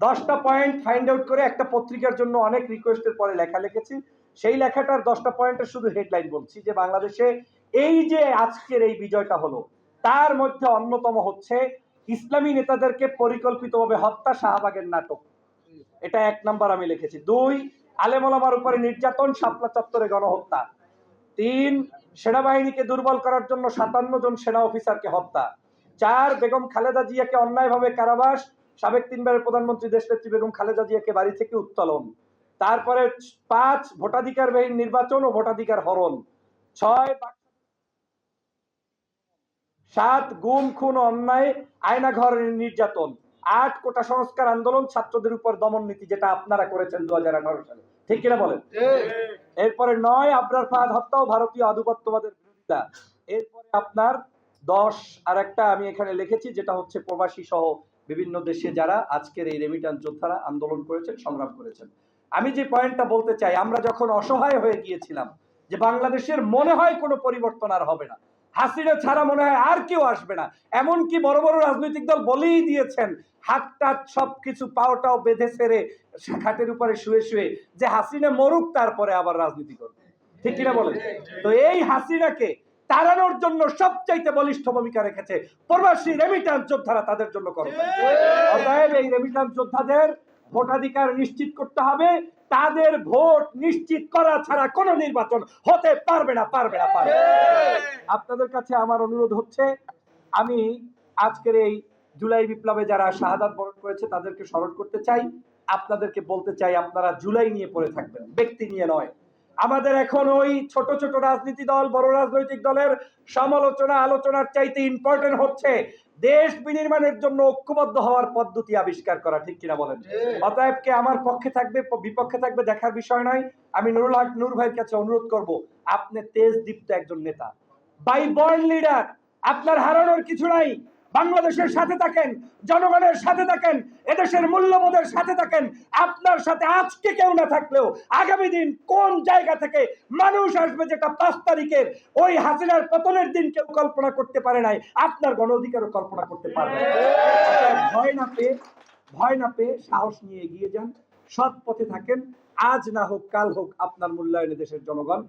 দশটা point find out করে একটা পত্রিকার জন্য অনেক রিকোয়েস্টের পরে লেখা লিখেছি। সেই লেখাটার দশটা পয়েন্টের শুধু হেডলাইন বলছি যে, বাংলাদেশে এই যে আজকের এই বিজয়টা হলো, তার মধ্যে অন্যতম হচ্ছে ইসলামী নেতাদেরকে পরিকল্পিতভাবে হত্যা শাহবাগের নাটক। এটা এক নাম্বার আমি লিখেছি। দুই আলেমলামার উপরে নির্যাতন, শাপলা চত্বরে গণহত্যা। তিন, সেনাবাহিনীকে দুর্বল করার জন্য সাতান্ন জন সেনা অফিসারকে হত্যা। চার, বেগম খালেদা জিয়াকে অন্যায়ভাবে কারাবাস। সাবেক তিনবারের প্রধানমন্ত্রী দেশনেত্রী বেগম খালেদা জিয়াকে বাড়ি থেকে উত্তোলন। তারপরে পাঁচ ভোটাধিকারবিহীন নির্বাচন ও ভোটাধিকার হরণ। ছয় সাত গুম খুন অন্যায় আয়না ঘর নির্যাতন। আট কোটা সংস্কার আন্দোলন ছাত্রদের উপর দমন নীতি যেটা আপনারা করেছেন দু হাজার আঠারো সালে। ঠিক কিনা বলেন? এরপরে নয় আবরার ফাহাদ হত্যা ও ভারতীয় আধিপত্যবাদের বিরোধিতা। এরপরে আপনার দশ আর একটা আমি এখানে লিখেছি যেটা হচ্ছে প্রবাসী সহ বিভিন্ন দেশে যারা আজকের এই রেমিটান্স যোদ্ধারা আন্দোলন করেছেন, সংগ্রাম করেছেন। আমি যে পয়েন্টটা বলতে চাই, আমরা যখন অসহায় হয়ে গিয়েছিলাম, যে বাংলাদেশের মনে হয় কোনো পরিবর্তন আর হবে না, হাসিনা ছাড়া মনে হয় আর কেউ আসবে না, এমনকি বড় বড় রাজনৈতিক দল বলেই দিয়েছেন হাত টাত সব কিছু পাওটাও বেঁধে সেরে খাটের উপরে শুয়ে শুয়ে, যে হাসিনা মরুক তারপরে আবার রাজনীতি করবে। ঠিক কিনা বলেন? তো এই হাসিনাকে তাড়ানোর জন্য সবচাইতে বলিষ্ঠ ভূমিকা রেখেছে প্রবাসী রেমিটান্স যোদ্ধারা তাদের জন্য করবে অতএব এই রেমিটান্স যোদ্ধাদের ভোটাধিকার নিশ্চিত করতে হবে। তাদের ভোট নিশ্চিত করা ছাড়া কোনো নির্বাচন হতে পারবে না পারবে না পারবে আপনাদের কাছে আমার অনুরোধ হচ্ছে আমি আজকের এই জুলাই বিপ্লবে যারা শাহাদাত বরণ করেছে তাদেরকে স্মরণ করতে চাই। আপনাদেরকে বলতে চাই আপনারা জুলাই নিয়ে পড়ে থাকবেন ব্যক্তি নিয়ে নয়। আমাদের এখন ওই ছোট ছোট রাজনীতি দল বড় রাজনৈতিক দলের সমালোচনা আলোচনার চাইতে ইম্পর্টেন্ট হচ্ছে দেশ বিনির্মাণের জন্য ঐক্যবদ্ধ হওয়ার পদ্ধতি আবিষ্কার করা ঠিক কিনা বলেন? অতএব কে আমার পক্ষে থাকবে বিপক্ষে থাকবে দেখার বিষয় নয়। আমি নুরুল হক নূর ভাইয়ের কাছে অনুরোধ করব আপনি তেজ দীপ্ত একজন নেতা। বাই বর্ন লিডার আপনার হারানোর কিছু নাই। বাংলাদেশের সাথে থাকেন, জনগণের সাথে থাকেন, এদেশের মূল্যবোধের সাথে থাকেন, আপনার সাথে আজকে কেউ না থাকলেও আগামী দিন কোন জায়গা থেকে মানুষ আসবে যেটা পাঁচ তারিখের, ওই হাসিনার পতনের দিন কেউ কল্পনা করতে পারে নাই, আপনার গণ অধিকারও কল্পনা করতে পারবে ভয় না পেয়ে, ভয় না পেয়ে সাহস নিয়ে এগিয়ে যান, সৎ পথে থাকেন, আজ না হোক, কাল হোক আপনার মূল্যায়নে দেশের জনগণ